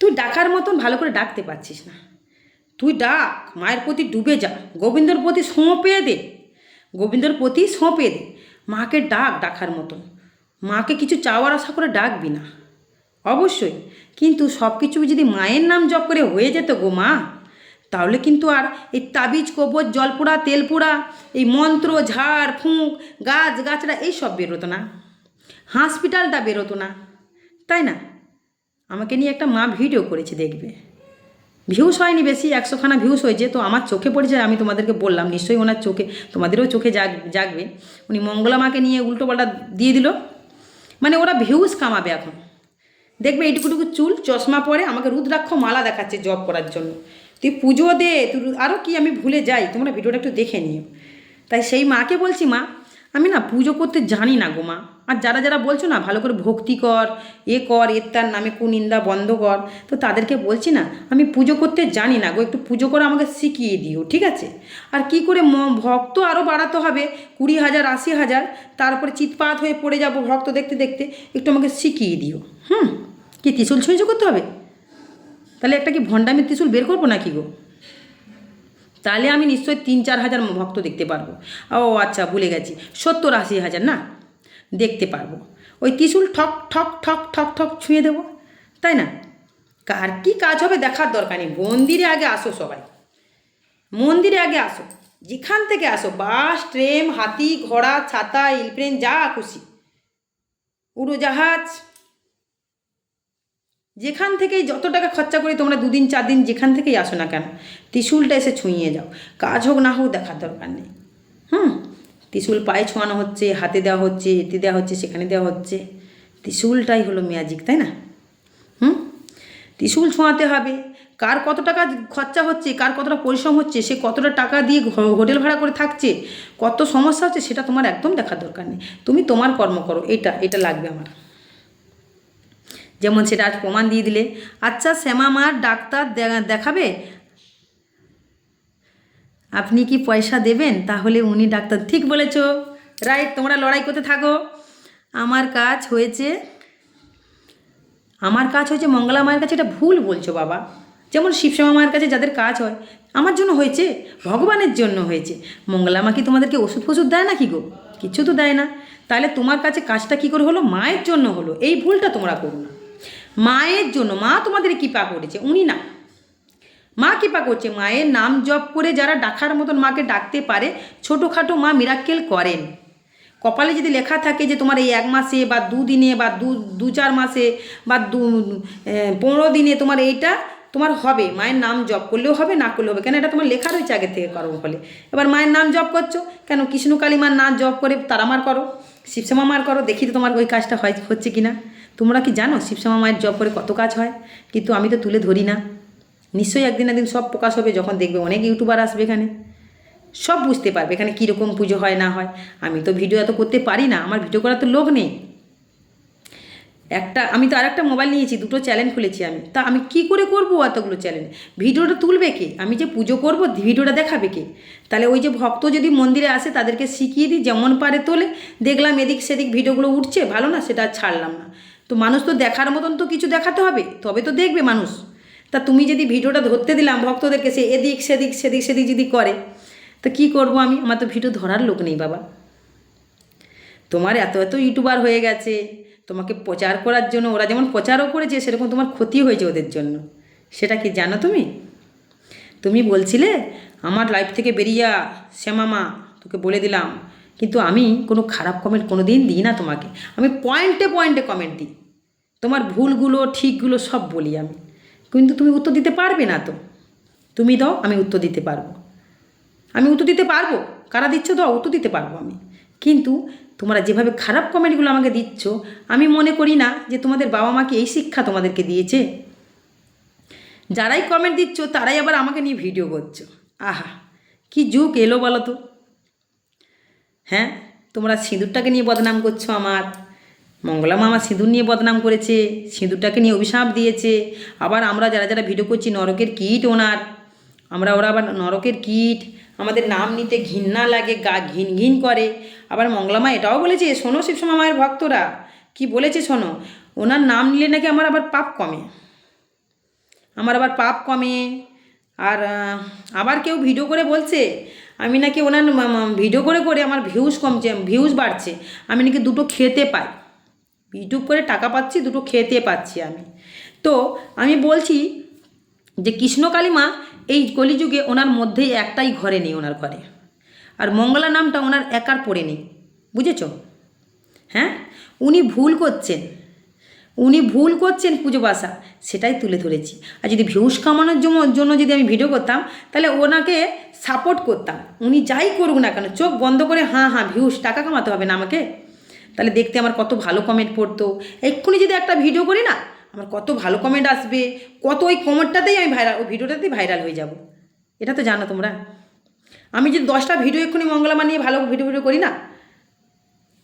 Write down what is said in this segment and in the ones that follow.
তুই ডাকার মতন ভালো করে ডাকতে পারছিস না। তুই ডাক, মায়ের প্রতি ডুবে যা, গোবিন্দর প্রতি সঁপে দে। গোবিন্দর প্রতি সঁপে দে। মাকে ডাক ডাকার মতন। মাকে কিছু চাওয়ার আশা করে ডাকবি না। অবশ্যই, কিন্তু সব কিছু যদি মায়ের নাম জপ করে হয়ে যেত গো মা, তাহলে কিন্তু আর এই তাবিজ কবচ জলপোড়া, তেলপোড়া, এই মন্ত্র, ঝাড়, ফুঁক, গাছ, গাছড়া, এই সব বেরোতো না। হসপিটালটা বেরোতো না। তাই না? আমাকে নিয়ে একটা মা ভিডিও করেছে দেখবে। ভিউস হয়নি বেশি, একশোখানা ভিউস হয়েছে, তো আমার চোখে পড়েছে আমি তোমাদেরকে বললাম, নিশ্চয়ই ওনার চোখে, তোমাদেরও চোখে জাগ, জাগবে। উনি মঙ্গলা মাকে নিয়ে উল্টোপাল্টা দিয়ে দিল। মানে ওরা ভিউস কামাবে এখন। দেখবে এইটুকুটুকু চুল, চশমা পরে আমাকে রুদ্রাক্ষ মালা দেখাচ্ছে জব করার জন্য। তুই পুজো দে, তুই আরও কি আমি ভুলে যাই, তোমরা ভিডিওটা একটু দেখে নিও। তাই সেই মাকে বলছি, মা আমি না পুজো করতে জানি না গো মা। আর যারা যারা বলছো না, ভালো করে ভক্তি কর, এ কর, এর তার নামে কুনিন্দা বন্ধ কর, তো তাদেরকে বলছি না, আমি পুজো করতে জানি না গো, একটু পুজো করে আমাকে শিখিয়ে দিও, ঠিক আছে? আর কি করে ভক্ত আরও বাড়াতে হবে, কুড়ি হাজার, আশি হাজার, তারপরে চিৎপাত হয়ে পড়ে যাব ভক্ত দেখতে দেখতে, একটু আমাকে শিখিয়ে দিও, হুম? কি ত্রিশুল ছুঁইছো করতে হবে? তাহলে একটা কি ভণ্ডামির ত্রিশুল বের করব নাকি গো? তাহলে আমি নিশ্চয়ই তিন চার হাজার ভক্ত দেখতে পারব। ও আচ্ছা ভুলে গেছি। সত্তর আশি হাজার, না? দেখতে পারব। ওই ত্রিশুল ঠক ঠক ঠক ঠক ঠক ছুঁয়ে দেবো, তাই না? কার কি কাজ হবে দেখার দরকার নেই। মন্দিরে আগে আসো সবাই। মন্দিরে আগে আসো। যেখান থেকে আসো, বাস, ট্রেন, হাতি, ঘোড়া, ছাতা এলপ্লেন যা খুশি। উড়োজাহাজ যেখান থেকেই যত টাকা খরচা করি, তোমরা দুদিন চার দিন যেখান থেকেই আসো না কেন? ত্রিশুলটা এসে ছুঁয়ে যাও। কাজ হোক না হোক, দেখার দরকার নেই। হুম? ত্রিশুল পায়ে ছোঁয়ানো হচ্ছে, হাতে দেওয়া হচ্ছে, এতে দেওয়া হচ্ছে, সেখানে দেওয়া হচ্ছে। ত্রিশুলটাই হলো ম্যাজিক, তাই না? হুম? ত্রিশুল ছোঁয়াতে হবে। কার কত টাকা খরচা হচ্ছে, কার কতটা পরিশ্রম হচ্ছে, সে কতটা টাকা দিয়ে হোটেল ভাড়া করে থাকছে, কত সমস্যা হচ্ছে, সেটা তোমার একদম দেখার দরকার নেই। তুমি তোমার কর্ম করো, এটা এটা লাগবে আমার। যেমন সেটা আজ প্রমাণ দিয়ে দিলে। আচ্ছা শ্যামা মার ডাক্তার দেখাবে? আপনি কি পয়সা দেবেন? তাহলে উনি ডাক্তার। ঠিক বলেছ। রাইট, তোমরা লড়াই করতে থাকো। আমার কাজ হয়েছে আমার কাজ হয়েছে মঙ্গলা মায়ের কাছে। এটা ভুল বলছো বাবা। যেমন শিবশ্যামা মায়ের কাছে যাদের কাজ হয়, আমার জন্য হয়েছে, ভগবানের জন্য হয়েছে। মঙ্গলা মা কি তোমাদেরকে ওষুধ ফষুধ দেয় না কি গো? কিছু তো দেয় না। তাহলে তোমার কাছে কাজটা কি করে হলো? মায়ের জন্য হলো। এই ভুলটা তোমরা করো না। মায়ের জন্য, মা তোমাদের কৃপা করেছে, উনি না। মা কৃপা করছে, মায়ের নাম জপ করে যারা ডাকার মতন মাকে ডাকতে পারে, ছোটোখাটো মা মিরাক্কেল করেন। কপালে যদি লেখা থাকে যে তোমার এই এক মাসে বা দুদিনে বা দু দু চার মাসে বা দু পনেরো দিনে তোমার এইটা তোমার হবে। মায়ের নাম জপ করলেও হবে, না করলেও হবে। কেন এটা তোমার লেখা রয়েছে আগে থেকে করো ফলে এবার মায়ের নাম জপ করছ, কেন কৃষ্ণকালী মার নাম জপ করে তারামার করো, শিবশ্যামা মার করো, দেখি তো তোমার ওই কাজটা হয়, হচ্ছে কি না তোমরা কি জানো শিবশ্যামা মায়ের জব করে কত কাজ হয়? কিন্তু আমি তো তুলে ধরি না। নিশ্চয়ই একদিন একদিন সব প্রকাশ হবে, যখন দেখবে অনেক ইউটিউবার আসবে এখানে। সব বুঝতে পারবে এখানে কীরকম পুজো হয়, না হয়। আমি তো ভিডিও এত করতে পারি না, আমার ভিডিও করার তো লোক নেই। একটা, আমি তো আরেকটা মোবাইল নিয়েছি, দুটো চ্যানেল খুলেছি আমি। তা আমি কি করে করব এতগুলো চ্যানেল ভিডিওটা তুলবে কে? আমি যে পুজো করব, ভিডিওটা দেখাবে কে? তাহলে ওই যে ভক্ত যদি মন্দিরে আসে, তাদেরকে শিখিয়ে দিই, যেমন পারে তোলে। দেখলাম এদিক সেদিক ভিডিওগুলো উঠছে, ভালো না, সেটা ছাড়লাম না। তো মানুষ তো দেখার মতন তো কিছু দেখাতে হবে, তবে তো দেখবে মানুষ। তা তুমি যদি ভিডিওটা ধরতে দিলাম, ভক্তদেরকে সে এদিক, সেদিক সেদিক সেদিক যদি করে, তো কি করব আমি? আমার তো ভিডিও ধরার লোক নেই বাবা। তোমার এত এত ইউটিউবার হয়ে গেছে, তোমাকে প্রচার করার জন্য, ওরা যেমন প্রচারও করেছে, সেরকম তোমার ক্ষতি হয়েছে ওদের জন্য। সেটা কি জানো তুমি? তুমি বলছিলে, আমার লাইফ থেকে বেরিয়ে শ্যামামা, তোকে বলে দিলাম। কিন্তু আমি কোনো খারাপ কমেন্ট কোনো দিন দিই না তোমাকে। আমি পয়েন্টে পয়েন্টে কমেন্ট দিই। তোমার ভুলগুলো, ঠিকগুলো সব বলি আমি। কিন্তু তুমি উত্তর দিতে পারবে না তো। তুমি দাও, আমি উত্তর দিতে পারব। আমি উত্তর দিতে পারব? কারা দিচ্ছ? দাও, উত্তর দিতে পারব আমি। কিন্তু তোমরা যেভাবে খারাপ কমেন্টগুলো আমাকে দিচ্ছ, আমি মনে করি না যে তোমাদের বাবা মাকে এই শিক্ষা তোমাদেরকে দিয়েছে। যারাই কমেন্ট দিচ্ছ, তারাই আবার আমাকে নিয়ে ভিডিও করছ। আহা, কি যুগ এলো বলো তো। হ্যাঁ তোমরা সিঁদুরটাকে নিয়ে বদনাম করছ আমার। মঙ্গলা মামা সিঁদুর নিয়ে বদনাম করেছে, সিঁদুরটাকে নিয়ে অভিশাপ দিয়েছে। আবার আমরা যারা যারা ভিডিও করছি, নরকের কিট ওনার। আমরা ওরা আবার নরকের কিট, আমাদের নাম নিতে ঘৃণা লাগে, গা ঘিন ঘিন করে। আবার মঙ্গলামা এটাও বলেছে, শোনো শিবসমা মায়ের ভক্তরা। কি বলেছে শোনো? ওনার নাম নিলে নাকি আমার আবার পাপ কমে। আমার আবার পাপ কমে। আর আবার কেউ ভিডিও করে বলছে, আমি নাকি ওনার ভিডিও করে করে আমার ভিউজ কমছে, ভিউজ বাড়ছে। আমি নাকি দুটো খেতে পাই। ইউটিউব করে টাকা পাচ্ছি, দুটো খেতে পাচ্ছি আমি। তো আমি বলছি যে কৃষ্ণকালী মা এই কলিযুগে ওনার মধ্যেই একটাই ঘরে নেই ওনার ঘরে। আর মঙ্গলা নামটা ওনার একার পড়ে নেই, বুঝেছ? হ্যাঁ? উনি ভুল করছেন। উনি ভুল করছেন পুজো বাসা, সেটাই তুলে ধরেছি। আর যদি ভিউস কামানোর জন্য যদি আমি ভিডিও করতাম, তাহলে ওনাকে সাপোর্ট করতাম। উনি যাই করুক না কেন, চোখ বন্ধ করে হ্যাঁ হ্যাঁ ভিউস টাকা কামাতে হবে না আমাকে? তাহলে দেখতে আমার কত ভালো কমেন্ট পড়তো। এক্ষুনি যদি একটা ভিডিও করি না, আমার কত ভালো কমেন্ট আসবে, কত ওই কমেন্টটাতেই আমি ভাইরাল ওই ভিডিওটাতেই ভাইরাল হয়ে যাব। এটা তো জানো তোমরা। আমি যদি দশটা ভিডিও এক্ষুনি মঙ্গলা মানিয়ে ভালো ভিডিও ভিডিও করি না,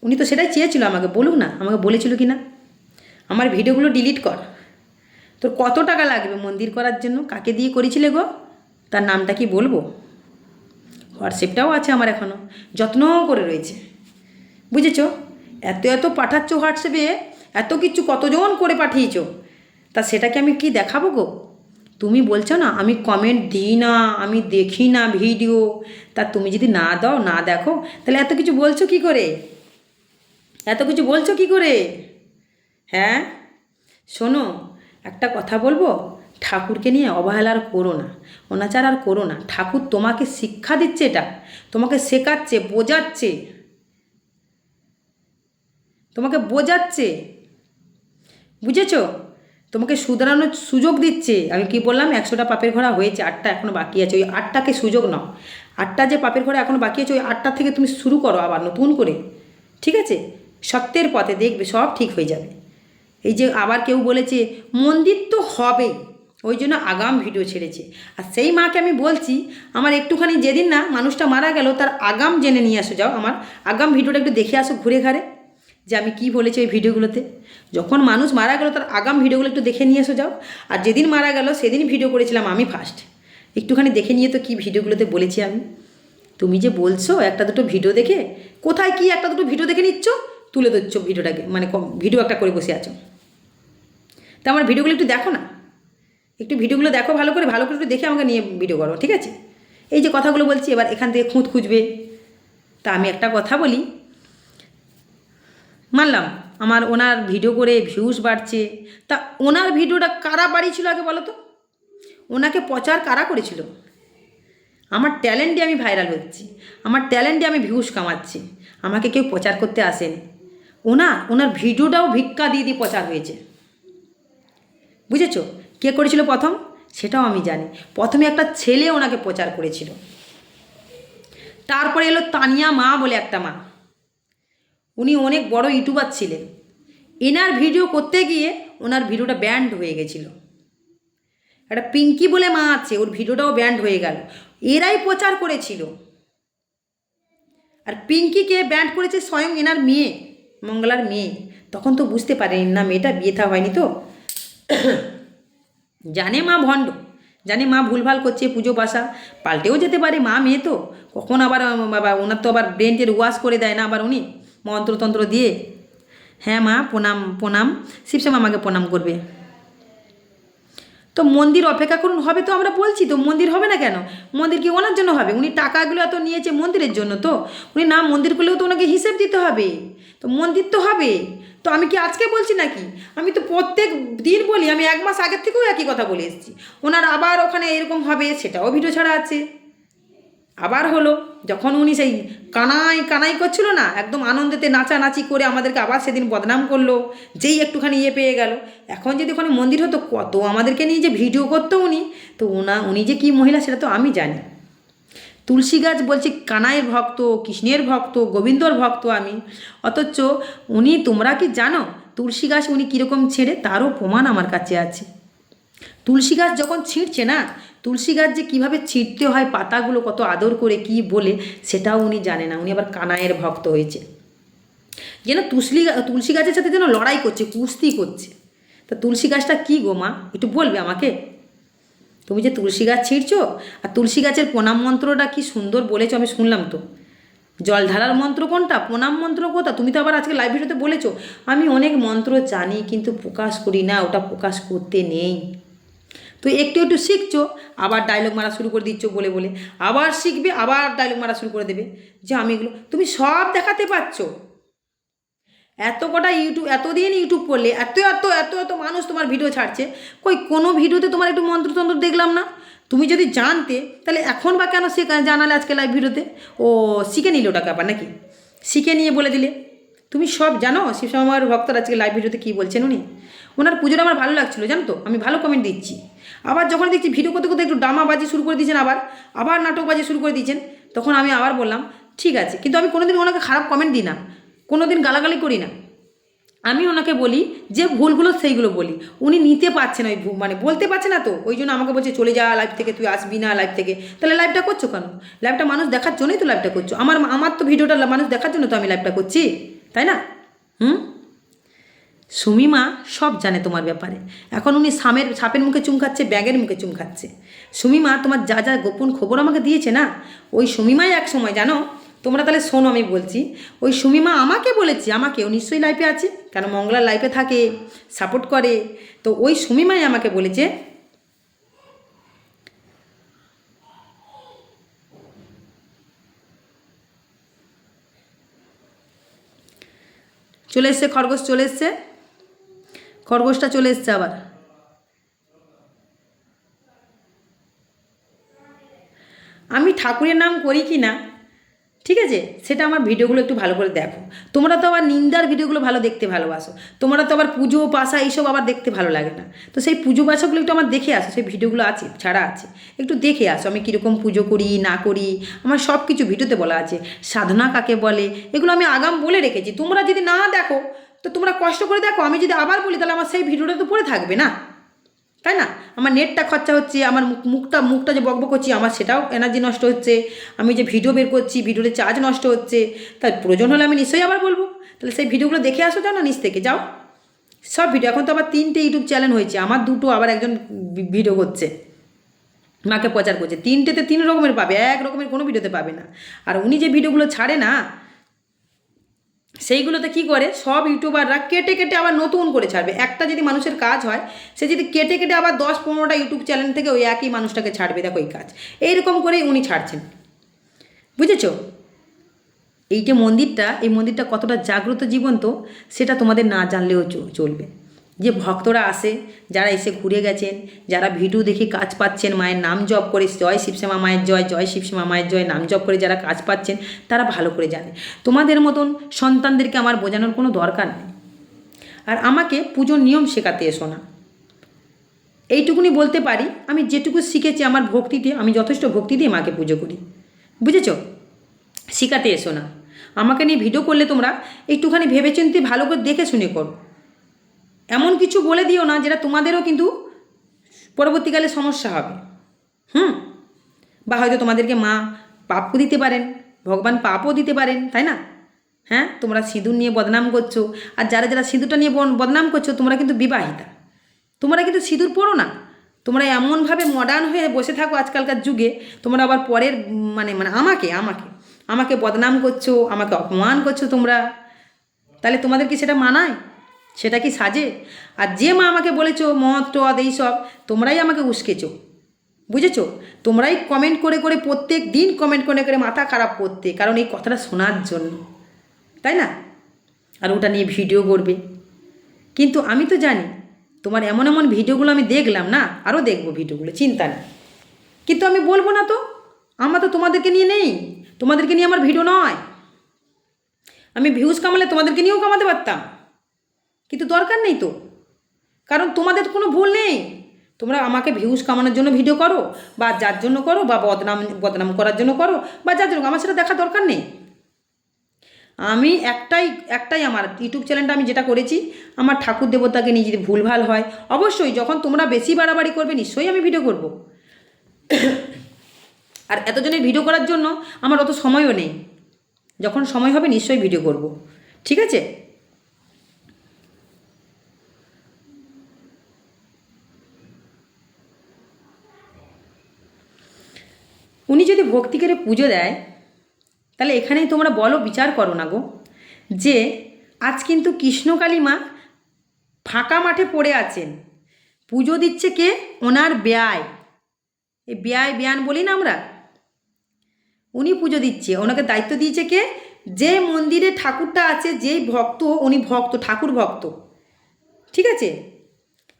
উনি তো সেটাই চেয়েছিল আমাকে, বলুক না, আমাকে বলেছিল কি না? আমার ভিডিওগুলো ডিলিট কর। তোর কত টাকা লাগবে মন্দির করার জন্য? কাকে দিয়ে করেছিলে গো? তার নামটা কি বলব? হোয়াটসঅ্যাপটাও আছে আমার এখনও যত্ন করে রয়েছে। বুঝেছ? এত এত পাঠাচ্ছ হোয়াটসঅ্যাপে? এত কিছু কতজন করে পাঠিয়েছ? তা সেটাকে আমি কি দেখাবো গো? তুমি বলছো না, আমি কমেন্ট দিই না, আমি দেখি না ভিডিও। তা তুমি যদি না দাও, না দেখো, তাহলে এত কিছু বলছো কি করে? এত কিছু বলছো কি করে? হ্যাঁ? শোনো, একটা কথা বলব? ঠাকুরকে নিয়ে অবহেলা আর করো না। অনাচার আর করো না। ঠাকুর তোমাকে শিক্ষা দিচ্ছে এটা। তোমাকে শেখাচ্ছে, বোঝাচ্ছে। তোমাকে বোঝাচ্ছে। বুঝেছ? তোমাকে শুধরানোর সুযোগ দিচ্ছে। আমি কি বললাম? একশোটা পাপের ঘোড়া হয়েছে, আটটা এখনও বাকি আছে। ওই আটটাকে সুযোগ নাও। আটটা যে পাপের ঘোড়া এখনও বাকি আছে, ওই আটটা থেকে তুমি শুরু করো আবার নতুন করে। ঠিক আছে? সত্যের পথে দেখবে সব ঠিক হয়ে যাবে। এই যে আবার কেউ বলেছে, মন্দির তো হবেই ওই জন্য আগাম ভিডিও ছেড়েছে। আর সেই মাকে আমি বলছি, আমার একটুখানি যেদিন না মানুষটা মারা গেল, তার আগাম জেনে নিয়ে আসো যাও আমার আগাম ভিডিওটা একটু দেখে আসো ঘুরে ঘাড়ে। যে আমি কি বলেছি ওই ভিডিওগুলোতে? যখন মানুষ মারা গেল, তার আগাম ভিডিওগুলো একটু দেখে নিয়ে এসো যাও। আর যেদিন মারা গেল, সেদিন ভিডিও করেছিলাম আমি ফার্স্ট একটুখানি দেখে নিয়ে তো কি ভিডিওগুলোতে বলেছি আমি? তুমি যে বলছো, একটা দুটো ভিডিও দেখে, কোথায় কি একটা দুটো ভিডিও দেখে নিচ্ছ? তুলে দিচ্ছ ভিডিওটাকে মানে ভিডিও একটা করে বসে আছো। তা আমার ভিডিওগুলো একটু দেখো না? একটু ভিডিওগুলো দেখো ভালো করে ভালো করে একটু দেখে আমাকে নিয়ে ভিডিও করো, ঠিক আছে? এই যে কথাগুলো বলছি, এবার এখান থেকে খুঁত খুঁজবে। তা আমি একটা কথা বলি মানলাম, আমার ওনার ভিডিও করে ভিউজ বাড়ছে। তা ওনার ভিডিওটা কারা বাড়িয়েছিল আগে বলো তো? ওনাকে প্রচার কারা করেছিল? আমার ট্যালেন্টে আমি ভাইরাল হচ্ছি, আমার ট্যালেন্টে আমি ভিউজ কামাচ্ছি, আমাকে কেউ প্রচার করতে আসেনি। ওনার ওনার ভিডিওটাও ভিক্ষা দিয়ে দিয়ে প্রচার হয়েছে। বুঝেছ? কে করেছিল প্রথম? সেটাও আমি জানি। প্রথমে একটা ছেলে ওনাকে প্রচার করেছিল। তারপরে এলো তানিয়া মা বলে একটা মা। উনি অনেক বড় ইউটিউবার ছিলেন। এনার ভিডিও করতে গিয়ে ওনার ভিডিওটা ব্যান্ড হয়ে গেছিল। একটা পিঙ্কি বলে মা আছে, ওর ভিডিওটাও ব্যান্ড হয়ে গেল। এরাই প্রচার করেছিল। আর পিঙ্কিকে ব্যান্ড করেছে স্বয়ং এনার মেয়ে, মঙ্গলার মেয়ে। তখন তো বুঝতে পারেনি না, মেয়েটা বিয়ে থা হয়নি তো। জানে মা ভণ্ড, জানে মা ভুলভাল করছে পুজো বাসা পাল্টেও যেতে পারে মা মেয়ে তো। কখন আবার ওনার তো আবার ব্রেনটের ওয়াশ করে দেয় না আবার উনি। মন্ত্রতন্ত্র দিয়ে। হ্যাঁ মা, প্রণাম প্রণাম। শিবশ্যাম আমাকে প্রণাম করবে। তো মন্দির অপেক্ষা করুন, হবে তো আমরা বলছি তো, মন্দির হবে না কেন? মন্দির কি ওনার জন্য হবে? উনি টাকাগুলো এত নিয়েছে মন্দিরের জন্য তো। উনি না, মন্দির করলেও তো ওনাকে হিসেব দিতে হবে। তো মন্দির তো হবে। তো আমি কি আজকে বলছি নাকি? আমি তো প্রত্যেক দিন বলি, আমি এক মাস আগের থেকেও একই কথা বলে এসেছি। ওনার আবার ওখানে এরকম হবে, সেটাও ভিডিও ছাড়া আছে। আবার হলো, যখন উনি সেই কানাই কানাই করছিল না, একদম আনন্দেতে নাচানাচি করে আমাদেরকে আবার সেদিন বদনাম করল, যেই একটুখানি ইয়ে পেয়ে গেল। এখন যদি ওখানে মন্দির হতো, কত আমাদেরকে নিয়ে যে ভিডিও করতো উনি, তো ওনা উনি যে কী মহিলা সেটা তো আমি জানি। তুলসী গাছ বলছি কানাইয়ের ভক্ত, কৃষ্ণের ভক্ত, গোবিন্দর ভক্ত আমি। অথচ উনি, তোমরা কি জানো, তুলসী গাছ উনি কীরকম ছেড়ে তারও প্রমাণ আমার কাছে আছে। তুলসী গাছ যখন ছিঁড়ছে না, তুলসী গাছ যে কীভাবে ছিঁড়তে হয়, পাতাগুলো কত আদর করে কি বলে, সেটাও উনি জানে না। উনি আবার কানাইয়ের ভক্ত হয়েছে। যেন তুলসী তুলসী গাছের সাথে যেন লড়াই করছে, কুস্তি করছে। তা তুলসী গাছটা কী গো মা? একটু বলবে আমাকে? তুমি যে তুলসী গাছ ছিঁড়ছো, আর তুলসী গাছের প্রণাম মন্ত্রটা কি সুন্দর বলেছ, আমি শুনলাম তো। জল ঢালার মন্ত্র কোনটা? প্রণাম মন্ত্র কোথা? তুমি তো আবার আজকে লাইভ ভিডিওতে বলেছ। আমি অনেক মন্ত্র জানি, কিন্তু প্রকাশ করি না, ওটা প্রকাশ করতে নেই। তো একটু একটু শিখছো, আবার ডায়লগ মারা শুরু করে দিচ্ছ বলে বলে। আবার শিখবে, আবার ডায়লগ মারা শুরু করে দেবে। যে আমি এগুলো, তুমি সব দেখাতে পারছ। এত কটা ইউটিউব, এতদিন ইউটিউব করলে, এত এত এত এত মানুষ তোমার ভিডিও ছাড়ছে। কই, কোনো ভিডিওতে তোমার একটু মন্ত্রতন্ত্র দেখলাম না? তুমি যদি জানতে, তাহলে এখন বা কেন সে জানালে আজকে লাইভ ভিডিওতে? ও, শিখে নিল ওটাকে আবার নাকি? শিখে নিয়ে বলে দিলে। তুমি সব জানো শিবসময় ভক্তরা আজকে লাইভ ভিডিওতে কী বলছেন উনি? ওনার পুজোটা আমার ভালো লাগছিল, জানো তো? আমি ভালো কমেন্ট দিচ্ছি। আবার যখন দেখছি ভিডিও করতে করতে একটু ডামাবাজি শুরু করে দিয়েছেন আবার আবার নাটক নাটকবাজি শুরু করে দিয়েছেন, তখন আমি আবার বললাম, ঠিক আছে। কিন্তু আমি কোনোদিন ওনাকে খারাপ কমেন্ট দিই না কোনো দিন গালাগালি করি না। আমি ওনাকে বলি যে ভুলগুলো সেইগুলো বলি। উনি নিতে পারছেন ওই মানে বলতে পারছে না তো, ওই জন্য আমাকে বলছে, চলে যা লাইভ থেকে, তুই আসবি না লাইভ থেকে। তাহলে লাইভটা করছ কেন? লাইভটা মানুষ দেখার জন্যই তো লাইভটা করছ। আমার আমার তো ভিডিওটা মানুষ দেখার জন্য তো আমি লাইভটা করছি, তাই না? হুম? সুমিমা সব জানে তোমার ব্যাপারে। এখন উনি সামের, সাপের মুখে চুম খাচ্ছে ব্যাগের মুখে চুম খাচ্ছে সুমিমা, তোমার যা যা গোপন খবর আমাকে দিয়েছে না? ওই সুমিমাই এক সময়, জানো? তোমরা তাহলে শোনো, আমি বলছি। ওই সুমিমা আমাকে বলেছে আমাকে ও নিশ্চয়ই লাইফে আছে। কেন মঙ্গলার লাইফে থাকে সাপোর্ট করে। তো ওই সুমিমাই আমাকে বলেছে, চলে এসছে, খরগোশ চলে এসছে। খরগোশটা চলে এসছে আবার। আমি ঠাকুরের নাম করি কি না, ঠিক আছে? সেটা আমার ভিডিওগুলো একটু ভালো করে দেখো। তোমরা তো আবার নিন্দার ভিডিওগুলো ভালো দেখতে ভালোবাসো। তোমরা তো আবার পুজো, পাশা এইসব আবার দেখতে ভালো লাগে না। তো সেই পুজো, পাশাগুলো একটু আমার দেখে আসো, সেই ভিডিওগুলো আছে, ছাড়া আছে। একটু দেখে আসো, আমি কীরকম পুজো করি, না করি। আমার সব কিছু ভিডিওতে বলা আছে। সাধনা কাকে বলে? এগুলো আমি আগাম বলে রেখেছি। তোমরা যদি না দেখো তো তোমরা কষ্ট করে দেখো, আমি যদি আবার বলি, তাহলে আমার সেই ভিডিওটা তো পড়ে থাকবে না। তাই না? আমার নেটটা খরচা হচ্ছে, আমার মুখ, মুখটা মুখটা যে বকবক করছি, আমার সেটাও এনার্জি নষ্ট হচ্ছে। আমি যে ভিডিও বের করছি, ভিডিওতে চার্জ নষ্ট হচ্ছে, তার প্রয়োজন হলে আমি নিশ্চয়ই আবার বলব। তাহলে সেই ভিডিওগুলো দেখে আসো যাও না নিচ থেকে, যাও। সব ভিডিও এখন তো আবার তিনটে ইউটিউব চ্যানেল হয়েছে, আমার দুটো আবার একজন ভিডিও করছে। মাকে প্রচার করছে। তিনটেতে তিন রকমের পাবে, এক রকমের কোনো ভিডিওতে পাবে না। আর উনি যে ভিডিওগুলো ছাড়ে না সেইগুলোতে কি করে? সব ইউটিউবাররা কেটে কেটে আবার নতুন করে ছাড়বে। একটা যদি মানুষের কাজ হয়, সে যদি কেটে কেটে আবার দশ পনেরোটা ইউটিউব চ্যানেল থেকে ওই একই মানুষটাকে ছাড়বে। দেখো ওই কাজ। এইরকম করেই উনি ছাড়ছেন। বুঝেছ? এই যে মন্দিরটা, এই মন্দিরটা কতটা জাগ্রত জীবন্ত, সেটা তোমাদের না জানলেও চলবে। যে ভক্তরা আসে, যারা এসে ঘুরে গেছেন, যারা ভিডিও দেখে কাজ পাচ্ছেন, মায়ের নাম জপ করে, জয় শিবশ্যামা মায়ের জয় জয় শিবশ্যামা মায়ের জয়, নাম জপ করে যারা কাজ পাচ্ছেন, তারা ভালো করে জানে। তোমাদের মতন সন্তানদেরকে আমার বোঝানোর কোনো দরকার নেই। আর আমাকে পুজোর নিয়ম শেখাতে এসো না। এইটুকুনি বলতে পারি, আমি যেটুকু শিখেছি আমার ভক্তিতে আমি যথেষ্ট ভক্তি দিয়ে মাকে পুজো করি। বুঝেছ? শেখাতে এসো না। আমাকে নিয়ে ভিডিও করলে তোমরা একটুখানি ভেবেচিন্তে ভালো করে দেখে শুনে করো। এমন কিছু বলে দিও না যেটা তোমাদেরও কিন্তু পরবর্তীকালে সমস্যা হবে। হুম? বা হয়তো তোমাদেরকে মা পাপও দিতে পারেন, ভগবান পাপও দিতে পারেন, তাই না? হ্যাঁ? তোমরা সিঁদুর নিয়ে বদনাম করছ, আর যারা যারা সিঁদুরটা নিয়ে বদনাম করছ, তোমরা কিন্তু বিবাহিতা। তোমরা কিন্তু সিঁদুর পড়ো না। তোমরা এমনভাবে মডার্ন হয়ে বসে থাকো আজকালকার যুগে, তোমরা আবার পরের মানে মানে আমাকে আমাকে আমাকে বদনাম করছ, আমাকে অপমান করছ তোমরা। তাহলে তোমাদের কি সেটা মানায়? সেটা কি সাজে? আর যে মা আমাকে বলেছ, মদ, টদ এইসব তোমরাই আমাকে উস্কেছো। বুঝেছ? তোমরাই কমেন্ট করে করে প্রত্যেক দিন কমেন্ট করে করে মাথা খারাপ করতে, কারণ এই কথাটা শোনার জন্য। তাই না? আর ওটা নিয়ে ভিডিও করবে। কিন্তু আমি তো জানি, তোমার এমন এমন ভিডিওগুলো আমি দেখলাম না আরও দেখব ভিডিওগুলো চিন্তা নেই। কিন্তু আমি বলব না তো, আমার তো তোমাদেরকে নিয়ে নেই, তোমাদেরকে নিয়ে আমার ভিডিও নয়। আমি ভিউজ কামালে তোমাদেরকে নিয়েও কামাতে পারতাম। কিন্তু দরকার নেই তো। কারণ তোমাদের কোনো ভুল নেই। তোমরা আমাকে ভিউজ কামানোর জন্য ভিডিও করো, বা যার জন্য করো, বা বদনাম বদনাম করার জন্য করো, বা যার জন্য আমার সেটা দেখার দরকার নেই। আমি একটাই একটাই আমার ইউটিউব চ্যানেলটা আমি যেটা করেছি, আমার ঠাকুর দেবতাকে নিয়ে যদি ভুলভাল হয়। অবশ্যই যখন তোমরা বেশি বাড়াবাড়ি করবে, নিশ্চয়ই আমি ভিডিও করব। আর এতজনের ভিডিও করার জন্য আমার অত সময়ও নেই। যখন সময় হবে, নিশ্চয়ই ভিডিও করব। ঠিক আছে? উনি যদি ভক্তি করে পুজো দেয়, তাহলে এখানেই তোমরা বলো, বিচার করো না গো, যে আজ কিন্তু কৃষ্ণকালী মা ফাঁকা মাঠে পড়ে আছেন। পুজো দিচ্ছে কে? ওনার ব্যয়। এই ব্যয় ব্যান বলি না আমরা? উনি পুজো দিচ্ছে। ওনাকে দায়িত্ব দিয়েছে কে? যে মন্দিরে ঠাকুরটা আছে, যেই ভক্ত, উনি ভক্ত, ঠাকুর ভক্ত। ঠিক আছে?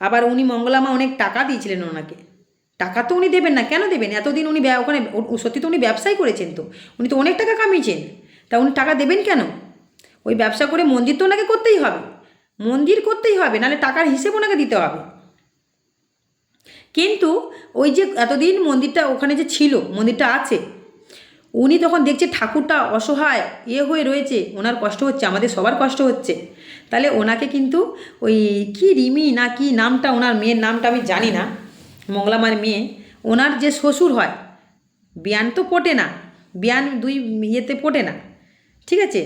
আবার উনি মঙ্গলামা অনেক টাকা দিয়েছিলেন ওনাকে। টাকা তো উনি দেবেন না, কেন দেবেন? এতদিন উনি ওখানে সত্যি তো উনি ব্যবসাই করেছেন তো। উনি তো অনেক টাকা কামিয়েছেন। তা উনি টাকা দেবেন কেন? ওই ব্যবসা করে মন্দির তো ওনাকে করতেই হবে। মন্দির করতেই হবে, নাহলে টাকার হিসেব ওনাকে দিতে হবে। কিন্তু ওই যে এতদিন মন্দিরটা ওখানে যে ছিল, মন্দিরটা আছে, উনি তখন দেখছে ঠাকুরটা অসহায় ইয়ে হয়ে রয়েছে, ওনার কষ্ট হচ্ছে, আমাদের সবার কষ্ট হচ্ছে। তাহলে ওনাকে কিন্তু ওই কি রিমি না কি নামটা, ওনার মেয়ের নামটা আমি জানি না। মঙ্গলামার মেয়ে, ওনার যে শ্বশুর হয়, বিয়ান তো পটে না, বিয়ান দুই ইয়েতে পটে না, ঠিক আছে?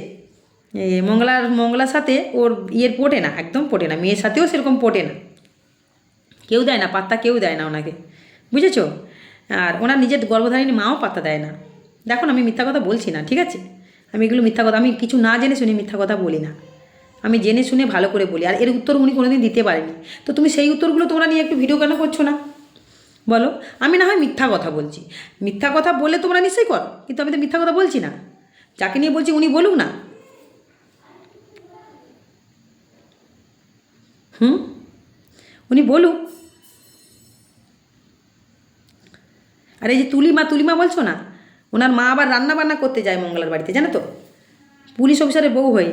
মঙ্গলার মঙ্গলার সাথে ওর ইয়ের পটে না, একদম পটে না, মেয়ের সাথেও সেরকম পটে না। কেউ দেয় না, পাত্তা কেউ দেয় না ওনাকে, বুঝেছ? আর ওনার নিজের গর্ভধারিণী মাও পাত্তা দেয় না। দেখো না, আমি মিথ্যা কথা বলছি না, ঠিক আছে? আমি এগুলো মিথ্যা কথা, আমি কিছু না জেনে শুনে মিথ্যা কথা বলি না। আমি জেনে শুনে ভালো করে বলি, আর এর উত্তর উনি কোনোদিন দিতে পারেনি। তো তুমি সেই উত্তরগুলো তোমরা নিয়ে একটু ভিডিও কেন করছ না? বলো, আমি না হয় মিথ্যা কথা বলছি। মিথ্যা কথা বলে তোমরা নিশ্চয়ই করো, কিন্তু আমি তো মিথ্যা কথা বলছি না। যাকে নিয়ে বলছি উনি বলুক না। হুম? উনি বলুক। আর এই যে তুলিমা তুলিমা বলছো না? ওনার মা আবার রান্না বান্না করতে যায় মঙ্গলার বাড়িতে, জানো তো? পুলিশ অফিসারের বউ হয়ে।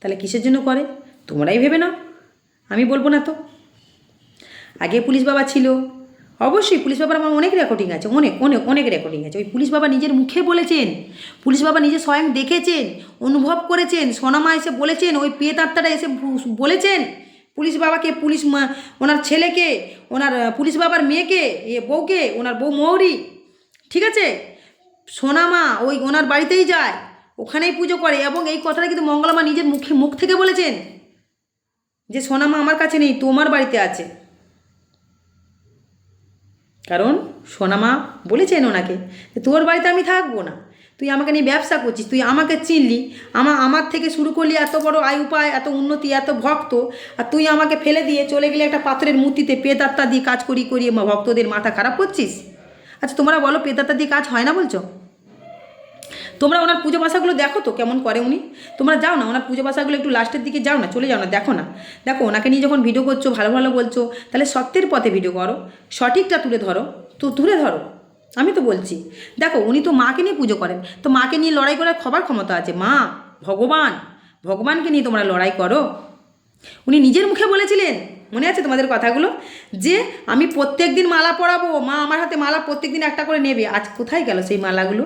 তাহলে কিসের জন্য করে? তোমরাই ভেবে নাও। আমি বলব না তো। আগে পুলিশ বাবা ছিল অবশ্যই পুলিশ বাবার আমার অনেক রেকর্ডিং আছে, অনেক অনেক অনেক রেকর্ডিং আছে। ওই পুলিশ বাবা নিজের মুখে বলেছেন, পুলিশ বাবা নিজে স্বয়ং দেখেছেন, অনুভব করেছেন সোনামা এসে বলেছেন, ওই পেট আত্মাটা এসে বলেছেন, পুলিশ বাবাকে, পুলিশ মা- ওনার ছেলেকে, ওনার পুলিশ বাবার মেয়েকে, এ বউকে, ওনার বউ মৌরি, ঠিক আছে? সোনামা ওই ওনার বাড়িতেই যায়, ওখানেই পুজো করে এবং এই কথাটা কিন্তু মঙ্গলামা নিজের মুখে মুখ থেকে বলেছেন, যে সোনামা আমার কাছে নেই, তোমার বাড়িতে আছে। কারণ সোনামা বলেছেন ওনাকে তোর বাড়িতে আমি থাকব না। তুই আমাকে নিয়ে ব্যবসা করছিস, তুই আমাকে চিনলি, আমা আমার থেকে শুরু করলি এত বড় আয় উপায়, এত উন্নতি, এত ভক্ত, আর তুই আমাকে ফেলে দিয়ে চলে গেলে একটা পাথরের মূর্তিতে পেতাত্তা দিয়ে কাজ করি করিয়ে ভক্তদের মাথা খারাপ করছিস? আচ্ছা তোমরা বলো পেতাত্তা দিয়ে কাজ হয় না বলছো? তোমরা ওনার পুজো বাসাগুলো দেখো তো কেমন করে উনি? তোমরা যাও না, ওনার পুজো বাসাগুলো একটু লাস্টের দিকে যাও না, চলে যাও না, দেখো না। দেখো, ওনাকে নিয়ে যখন ভিডিও করছ, ভালো ভালো বলছো, তাহলে সত্যের পথে ভিডিও করো, সঠিকটা তুলে ধরো, তো তুলে ধরো, আমি তো বলছি। দেখো, উনি তো মাকে নিয়ে পুজো করেন, তো মাকে নিয়ে লড়াই করার খবর ক্ষমতা আছে। মা, ভগবান, ভগবানকে নিয়ে তোমরা লড়াই করো। উনি নিজের মুখে বলেছিলেন, মনে আছে তোমাদের কথাগুলো? যে আমি প্রত্যেক দিন মালা পরাবো, মা আমার হাতে মালা প্রত্যেক দিন একটা করে নেবে, আজ কোথায় গেল সেই মালাগুলো?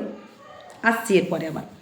আসছি এরপরে আবার।